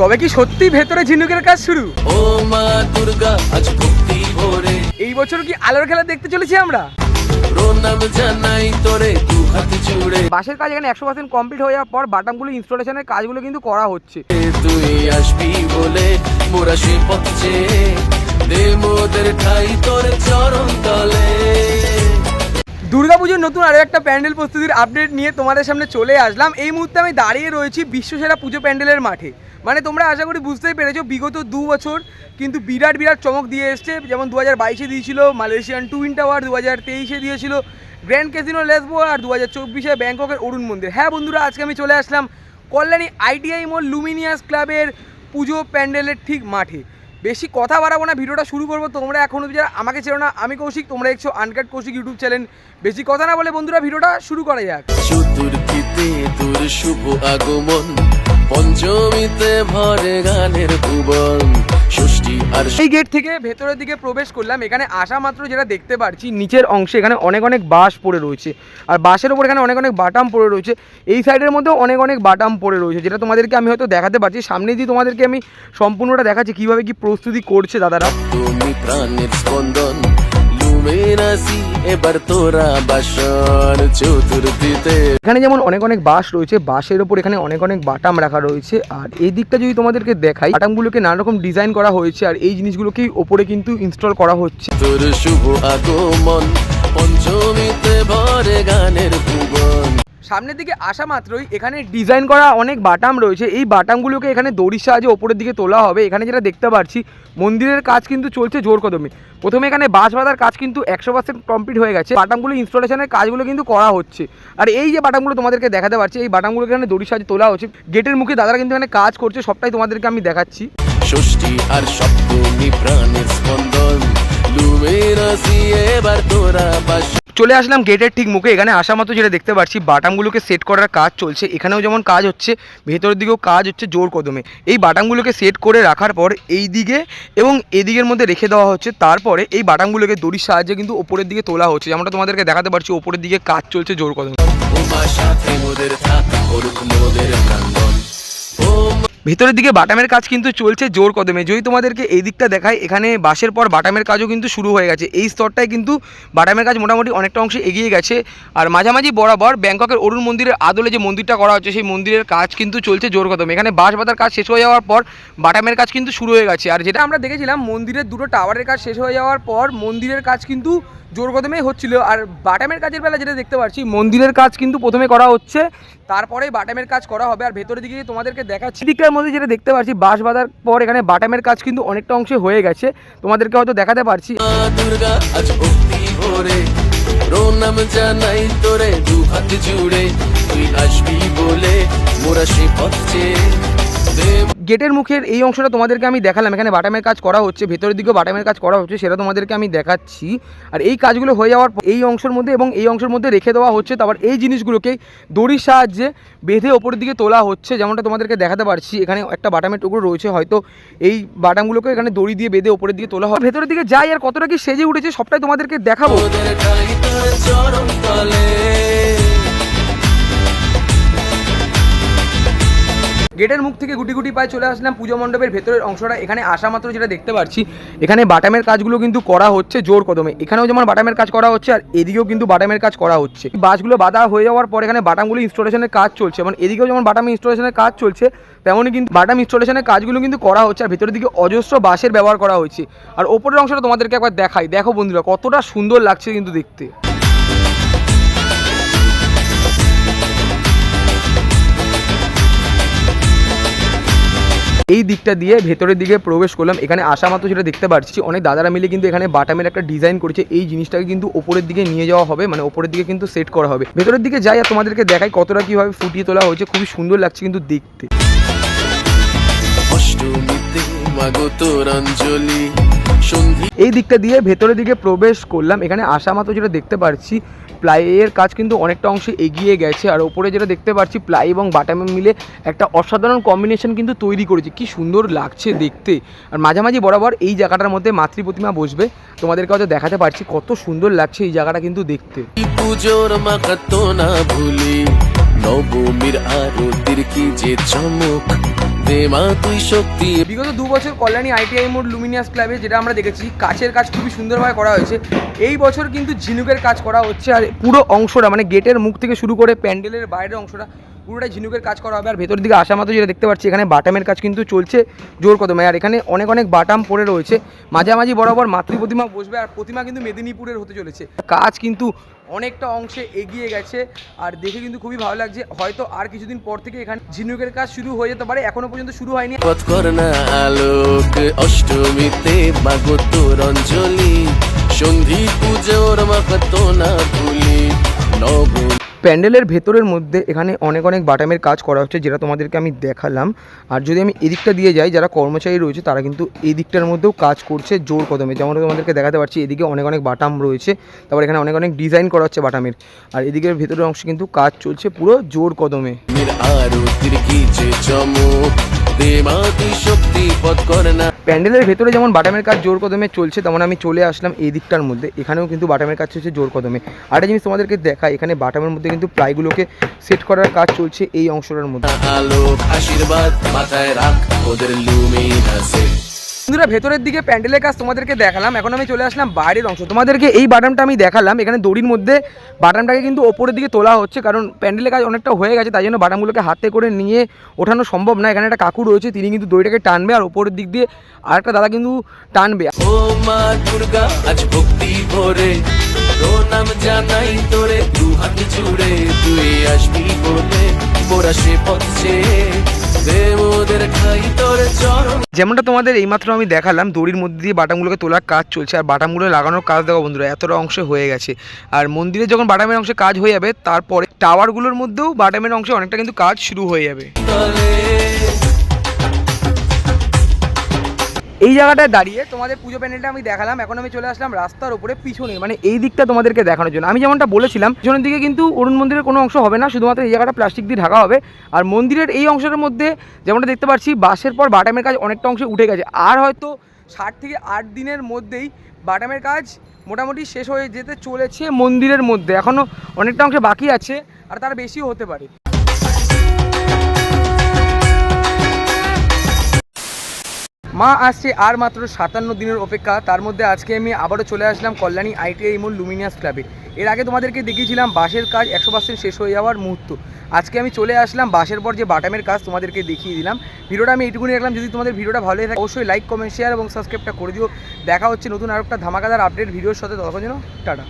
তবে কি সত্যি ভেতরে ঝিনুকের কাজ শুরু? ও মা দুর্গা আজ ভক্তি ভরে। এই বছর কি আলোর খেলা দেখতে চলেছি আমরা? প্রণাম জানাই তোরে দু হাত জুড়ে বাসের কাজ এখানে একশো পার্সেন্ট কমপ্লিট হয়ে যাওয়ার পর বাটামগুলো ইনস্টলেশনের কাজগুলো কিন্তু করা হচ্ছে। তুই আসবি বলে মোরা সে পথে। দে মোদের ঠাই তোর চরণ তলে। দুর্গাপুজোর নতুন আরও একটা প্যান্ডেল প্রস্তুতির আপডেট নিয়ে তোমাদের সামনে চলে আসলাম। এই মুহূর্তে আমি দাঁড়িয়ে রয়েছি বিশ্বসেরা পুজো প্যান্ডেলের মাঠে। মানে তোমরা আশা করি বুঝতেই পেরেছ, বিগত দু বছর কিন্তু বিরাট বিরাট চমক দিয়ে এসছে। যেমন দু হাজার বাইশে দিয়েছিল মালয়েশিয়ান টুইন টাওয়ার, দু হাজার তেইশে দিয়েছিল গ্র্যান্ড ক্যাসিনো লেসবো, আর দু হাজার চব্বিশে ব্যাংককের অরুণ মন্দির। হ্যাঁ বন্ধুরা, আজকে আমি চলে আসলাম কল্যাণী আইটিআই মোল লুমিনিয়াস ক্লাবের পুজো প্যান্ডেলের ঠিক মাঠে। বেশি কথা বাড়াবো না, ভিডিওটা শুরু করব। তোমরা এখনও যারা আমাকে চেনো না, আমি কৌশিক, তোমরা দেখছ আনকাট কৌশিক ইউটিউব চ্যানেল। বেশি কথা না বলে বন্ধুরা, ভিডিওটা শুরু করা যাক। পঞ্চমীতে ভরে গানের ভুবন এই গেট থেকে ভেতরের দিকে প্রবেশ করলাম এখানে আসা মাত্র যেটা দেখতে পাচ্ছি নিচের অংশে এখানে অনেক অনেক বাঁশ পড়ে রয়েছে। আর বাঁশের উপর এখানে অনেক অনেক বাটাম পড়ে রয়েছে। এই সাইডের মধ্যেও অনেক অনেক বাটাম পড়ে রয়েছে যেটা তোমাদেরকে আমি হয়তো দেখাতে পারছি। সামনে দিয়ে তোমাদেরকে আমি সম্পূর্ণটা দেখাচ্ছি কীভাবে কি প্রস্তুতি করছে দাদারা। তুমি প্রাণের স্পন্দন এবার তোরা এখানে যেমন অনেক অনেক বাস রয়েছে বাসের ওপর এখানে অনেক অনেক বাটাম রাখা রয়েছে। আর এই দিকটা যদি তোমাদেরকে দেখাই বাটামগুলোকে নানা রকম ডিজাইন করা হয়েছে আর এই জিনিসগুলোকেই ওপরে কিন্তু ইনস্টল করা হচ্ছে। তোর শুভ আগমন পঞ্চমীতে ভরে গানের ভুবন সামনের দিকে আসা মাত্রই এখানে ডিজাইন করা অনেক বাটাম রয়েছে। এই বাটামগুলোকে এখানে দড়ির সাহায্যে ওপরের দিকে তোলা হবে। এখানে যেটা দেখতে পাচ্ছি, মন্দিরের কাজ কিন্তু চলছে জোর কদমে। প্রথমে এখানে বাঁশ বাঁধার কাজ কিন্তু একশো পার্সেন্ট কমপ্লিট হয়ে গেছে। বাটামগুলো ইনস্টলেশনের কাজগুলো কিন্তু করা হচ্ছে। আর এই যে বাটামগুলো তোমাদেরকে দেখাতে পারছি, এই বাটামগুলোকে এখানে দড়ির সাহায্যে তোলা হচ্ছে। গেটের মুখে দাদারা কিন্তু এখানে কাজ করছে, সবটাই তোমাদেরকে আমি দেখাচ্ছি। ষষ্ঠী আর চলে আসলাম গেটের ঠিক মুখে। এখানে আসা মতো যেটা দেখতে পাচ্ছি, বাটামগুলোকে সেট করার কাজ চলছে। এখানেও যেমন কাজ হচ্ছে, ভেতরের দিকেও কাজ হচ্ছে জোর কদমে। এই বাটামগুলোকে সেট করে রাখার পর এই দিকে এবং এদিকের মধ্যে রেখে দেওয়া হচ্ছে। তারপরে এই বাটামগুলোকে দড়ির সাহায্যে কিন্তু ওপরের দিকে তোলা হচ্ছে। যেমনটা তোমাদেরকে দেখাতে পারছি, ওপরের দিকে কাজ চলছে জোর কদমে। ভেতরের দিকে বাটামের কাজ কিন্তু চলছে জোর কদমে। যদি তোমাদেরকে এই দিকটা দেখায় এখানে বাসের পর বাটামের কাজও কিন্তু শুরু হয়ে গেছে। এই স্তরটায় কিন্তু বাটামের কাজ মোটামুটি অনেকটা অংশে এগিয়ে গেছে। আর মাঝামাঝি বরাবর ব্যাংককের অরুণ মন্দিরের আদলে যে মন্দিরটা করা হচ্ছে, সেই মন্দিরের কাজ কিন্তু চলছে জোর কদমে। এখানে বাঁশ বাঁধার কাজ শেষ হয়ে যাওয়ার পর বাটামের কাজ কিন্তু শুরু হয়ে গেছে। আর যেটা আমরা দেখেছিলাম, মন্দিরের দুটো টাওয়ারের কাজ শেষ হয়ে যাওয়ার পর মন্দিরের কাজ কিন্তু জোর কদমেই হচ্ছিল। আর বাটামের কাজের বেলা যেটা দেখতে পাচ্ছি, মন্দিরের কাজ কিন্তু প্রথমে করা হচ্ছে। তারপরে বাটামের কাজ করা হবে। আর ভেতরের দিকে তোমাদেরকে দেখাচ্ছি দিকটার মধ্যে যেটা দেখতে পাচ্ছি, বাঁশ বাঁধার পর এখানে বাটামের কাজ কিন্তু অনেকটা অংশে হয়ে গেছে। তোমাদেরকে হয়তো দেখাতে পারছি। জুড়ে। তুই আসবি বলে মোরা সে গেটের মুখের এই অংশটা তোমাদেরকে আমি দেখালাম। এখানে বাটামের কাজ করা হচ্ছে, ভেতরের দিকেও বাটামের কাজ করা হচ্ছে, সেটা তোমাদেরকে আমি দেখাচ্ছি। আর এই কাজগুলো হয়ে যাওয়ার পর এই অংশের মধ্যে এবং এই অংশের মধ্যে রেখে দেওয়া হচ্ছে, তারপর এই জিনিসগুলোকে দড়ির সাহায্যে বেঁধে ওপরের দিকে তোলা হচ্ছে, যেমনটা তোমাদেরকে দেখাতে পারছি। এখানে একটা বাটামের টুকরো রয়েছে, হয়তো এই বাটামগুলোকে এখানে দড়ি দিয়ে বেঁধে ওপরের দিকে তোলা হয় ভেতরের দিকে যাই আর কতটা কি সেজে উঠেছে সবটাই তোমাদেরকে দেখাবো। গেটের মুখ থেকে গুটি গুটি পায়ে চলে আসলাম। পুজো মণ্ডপের ভেতরের অংশটা। এখানে আসা মাত্র যেটা দেখতে পাচ্ছি এখানে বাটামের কাজগুলো কিন্তু করা হচ্ছে জোর কদমে। এখানেও যেমন বাটামের কাজ করা হচ্ছে, আর এদিকেও কিন্তু বাটামের কাজ করা হচ্ছে। বাসগুলো বাধা হয়ে যাওয়ার পর এখানে বাটামগুলো ইনস্টলেশনের কাজ চলছে। মানে এদিকেও যেমন বাটাম ইনস্টলেশনের কাজ চলছে, তেমনই কিন্তু বাটাম ইনস্টলেশনের কাজগুলো কিন্তু করা হচ্ছে, আর ভেতরের দিকে অজস্র বাঁশের ব্যবহার করা হয়েছে। আর ওপরের অংশটা তোমাদেরকে একবার দেখাই। দেখো বন্ধুরা, কতটা সুন্দর লাগছে কিন্তু দেখতে। এই দিকটা দিয়ে ভেতরের দিকে প্রবেশ করলাম। এখানে আসা মাত্র যেটা দেখতে পাচ্ছি অনেক দাদারা মিলে কিন্তু এখানে বাটামের একটা ডিজাইন করেছে। এই জিনিসটাকে কিন্তু ওপরের দিকে নিয়ে যাওয়া হবে মানে ওপরের দিকে কিন্তু সেট করা হবে। ভেতরের দিকে যাই আর তোমাদেরকে দেখাই কতটা কীভাবে ফুটিয়ে তোলা হয়েছে। খুবই সুন্দর লাগছে কিন্তু দেখতে। এই দিকটা দিয়ে ভেতরের দিকে প্রবেশ করলাম। এখানে আসা মাত্র যেটা দেখতে পাচ্ছি প্লাইয়ের কাজ কিন্তু অনেকটা অংশে এগিয়ে গেছে। আর ওপরে যেটা দেখতে পাচ্ছি, প্লাই এবং বাটামে মিলে একটা অসাধারণ কম্বিনেশন কিন্তু তৈরি করেছে। কি সুন্দর লাগছে দেখতে। আর মাঝামাঝি বরাবর এই জায়গাটার মধ্যে মাতৃ প্রতিমা বসবে। তোমাদেরকে হয়তো দেখাতে পারছি কত সুন্দর লাগছে এই জায়গাটা কিন্তু দেখতে। পুজোর না ভুলি। নবমীর আরতির কি যে চমক? বিগত দু বছর কল্যাণী আইটিআই মোড লুমিনিয়াস ক্লাবে যেটা আমরা দেখেছি কাচের কাজ খুবই সুন্দরভাবে করা হয়েছে। এই বছর কিন্তু ঝিনুকের কাজ করা হচ্ছে, আর পুরো অংশটা মানে গেটের মুখ থেকে শুরু করে প্যান্ডেলের বাইরের অংশটা, পুরোটাই ঝিনুকের কাজ করা হবে। আর ভেতর দিকে আসা মাত্র যেটা দেখতে পাচ্ছি, এখানে বাটামের কাজ কিন্তু চলছে জোর কদমে। আর এখানে অনেক অনেক বাটাম পড়ে রয়েছে। মাঝামাঝি বরাবর মাতৃ প্রতিমা বসবে, আর প্রতিমা কিন্তু মেদিনীপুরের হতে চলেছে। কাজ কিন্তু অনেকটা অংশে এগিয়ে গেছে। আর দেখে কিন্তু খুবই ভালো লাগছে। হয়তো আর কিছুদিন পর থেকে এখানে ঝিনুকের কাজ শুরু হয়ে যেতে পারে। এখনও পর্যন্ত শুরু হয়নি। আলোক, অষ্টমীতে অঞ্জলি সন্ধি পুজোর মাহাত্ম না ভুলি নব প্যান্ডেলের ভেতরের মধ্যে এখানে অনেক অনেক বাটামের কাজ করা হচ্ছে, যেটা তোমাদেরকে আমি দেখালাম। আর যদি আমি এদিকটা দিয়ে যাই, যারা কর্মচারী রয়েছে, তারা কিন্তু এই দিকটার মধ্যেও কাজ করছে জোর কদমে। যেমন তোমাদেরকে দেখাতে পারছি, এদিকে অনেক অনেক বাটাম রয়েছে। তারপর এখানে অনেক অনেক ডিজাইন করা হচ্ছে বাটামের। আর এদিকের ভেতরের অংশে কিন্তু কাজ চলছে পুরো জোর কদমে। প্যান্ডেলের ভেতরে যেমন বাটামের কাজ জোর কদমে চলছে তেমন আমি চলে আসলাম এই দিকটার মধ্যে। এখানেও কিন্তু বাটামের কাজ চলছে জোর কদমে। আরেকটা জিনিস তোমাদেরকে দেখা এখানে বাটামের মধ্যে কিন্তু প্লাইগুলোকে সেট করার কাজ চলছে এই অংশটার মধ্যে। আলোক আশীর্বাদ মাথায় রাখ ওদের বন্ধুরা, ভেতরের দিকে প্যান্ডেলের কাজ তোমাদেরকে দেখালাম। এখন আমি চলে আসলাম বাইরের অংশ। তোমাদেরকে এই বাটামটা আমি দেখালাম। এখানে দড়ির মধ্যে বাটামটাকে কিন্তু ওপরের দিকে তোলা হচ্ছে, কারণ প্যান্ডেলের কাজ অনেকটা হয়ে গেছে, তাই জন্য বাটামগুলোকে হাতে করে নিয়ে ওঠানো সম্ভব না। এখানে একটা কাকু রয়েছে, তিনি কিন্তু দড়িটাকে টানবে আর ওপরের দিক দিয়ে আরেকটা দাদা কিন্তু টানবে। ও মা দুর্গা জানাই তোরে তুই আসবি বলে মোরা সে পথে দে মোদের খাই তোর চরণ যেমনটা তোমাদের এইমাত্র আমি দেখালাম দড়ির মধ্যে দিয়ে বাটামগুলোকে তোলার কাজ চলছে আর বাটামগুলো লাগানোর কাজ দেখো বন্ধুরা এতটা অংশ হয়ে গেছে। আর মন্দিরে যখন বাটামের অংশে কাজ হয়ে যাবে তারপরে টাওয়ারগুলোর মধ্যেও বাটামের অংশে অনেকটা কিন্তু কাজ শুরু হয়ে যাবে। এই জায়গাটায় দাঁড়িয়ে তোমাদের পুজো প্যান্ডেলটা আমি দেখালাম, এখন আমি চলে আসলাম রাস্তার উপরে পিছনে মানে এই দিকটা তোমাদেরকে দেখানোর জন্য। আমি যেমনটা বলেছিলাম, পিছনের দিকে কিন্তু অরুণ মন্দিরের কোনো অংশ হবে না, শুধুমাত্র এই জায়গাটা প্লাস্টিক দিয়ে ঢাকা হবে। আর মন্দিরের এই অংশের মধ্যে যেমনটা দেখতে পাচ্ছি বাসের পর বাটামের কাজ অনেকটা অংশে উঠে গেছে। আর হয়তো ষাট থেকে আট দিনের মধ্যেই বাটামের কাজ মোটামুটি শেষ হয়ে যেতে চলেছে মন্দিরের মধ্যে। এখনও অনেকটা অংশে বাকি আছে, আর তার বেশিও হতে পারে। মা আসছে আর মাত্র সাতান্ন দিনের অপেক্ষা। তার মধ্যে আজকে আমি আবারও চলে আসলাম কল্যাণী আইটিআই মোল লুমিনিয়াস ক্লাবে। এর আগে তোমাদেরকে দেখিয়েছিলাম বাসের কাজ একশো পার্সেন্ট শেষ হয়ে যাওয়ার মুহূর্ত। আজকে আমি চলে আসলাম বাসের পর যে বাটামের কাজ তোমাদেরকে দেখিয়ে দিলাম। ভিডিওটা আমি এইটুকুনি রাখলাম। যদি তোমাদের ভিডিওটা ভালো লাগে অবশ্যই লাইক কমেন্ট শেয়ার এবং সাবস্ক্রাইবটা করে দিও। দেখা হচ্ছে নতুন আরেকটা ধামাকাদার আপডেট ভিডিওর সাথে। তখন যেন, টাটা।